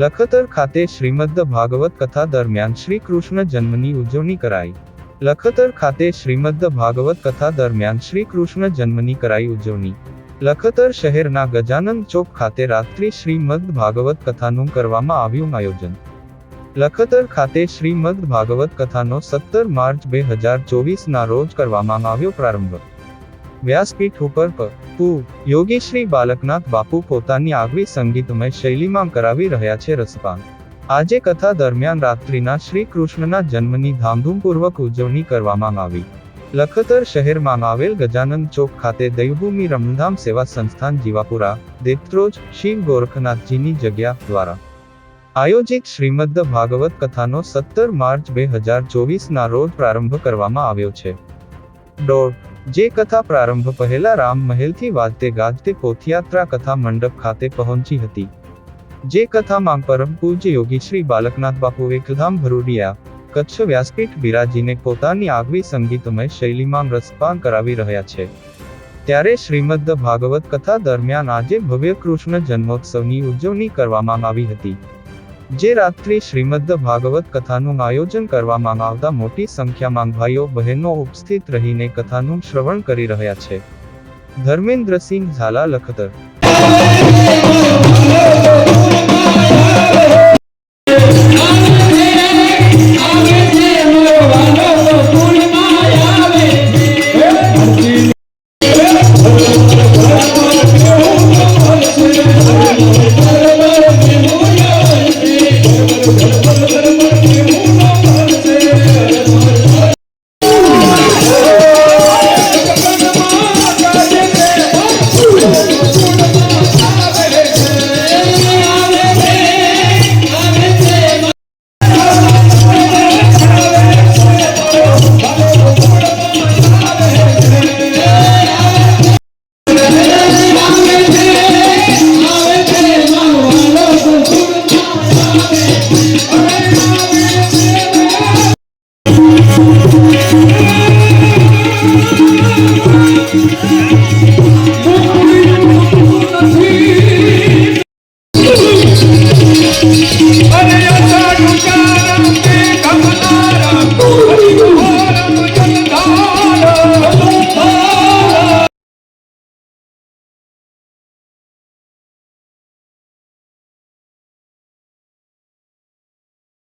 લખતર ખાતે શ્રીમદ્દ ભાગવત કથા દરમિયાન શ્રી કૃષ્ણ જન્મની ઉજવણી કરાઈ. લખતર ખાતે શ્રીમદ્ ભાગવત કથા દરમિયાન શ્રી કૃષ્ણ જન્મની કરાઈ ઉજવણી. લખતર શહેરના ગજાનંદ ચોક ખાતે રાત્રિ શ્રીમદ્ ભાગવત કથાનું કરવામાં આવ્યું આયોજન. લખતર ખાતે શ્રીમદ્ ભાગવત કથાનો સત્તર માર્ચ બે હજાર ચોવીસના રોજ કરવામાં આવ્યો પ્રારંભ. વ્યાસપીઠ ઉપર પ. પુ યોગી શ્રી બાલકનાથ બાપુ પોતાની આગવી સંગીતમય શૈલીમાં કરાવી રહ્યા છે રસપાન. આજે કથા દરમિયાન રાત્રિના શ્રી કૃષ્ણના જન્મની ધામધૂમપૂર્વક ઉજવણી કરવામાં આવી. લખતર શહેરમાં આવેલ ગજાનંદ ચોક ખાતે દૈવભૂમિ રમધામ સેવા સંસ્થાન જીવાપુરા દેત્રોજ શિવ ગોરખનાથજીની જગ્યા દ્વારા. આયોજિત શ્રીમદ્ ભાગવત કથાનો સત્તર માર્ચ બે હજાર ચોવીસના રોજ પ્રારંભ કરવામાં આવ્યો છે. દોઢ જે કથા પ્રારંભ પહેલા રામ મહેલથી વાજતે ગાજતે પોથયાત્રા કથા મંડપ ખાતે પહોંચી હતી. જે કથામાં પરમ પૂજ્ય યોગી શ્રી બાલકનાથ બાપુ એકધામ ભરૂડિયા, કચ્છ વ્યાસપીઠ બિરાજીને પોતાની આગવી સંગીતમય શૈલીમાં રસપાન કરાવી રહ્યા છે. ત્યારે શ્રીમદ ભાગવત કથા દરમિયાન આજે ભવ્ય કૃષ્ણ જન્મોત્સવની ઉજવણી કરવામાં આવી હતી. જે રાત્રિ શ્રીમદ ભાગવત કથાનું આયોજન કરવામાં આવતા મોટી સંખ્યામાં ભાઈઓ બહેનો ઉપસ્થિત રહીને કથાનું શ્રવણ કરી રહ્યા છે. ધર્મેન્દ્રસિંહ ઝાલા લખતર. you.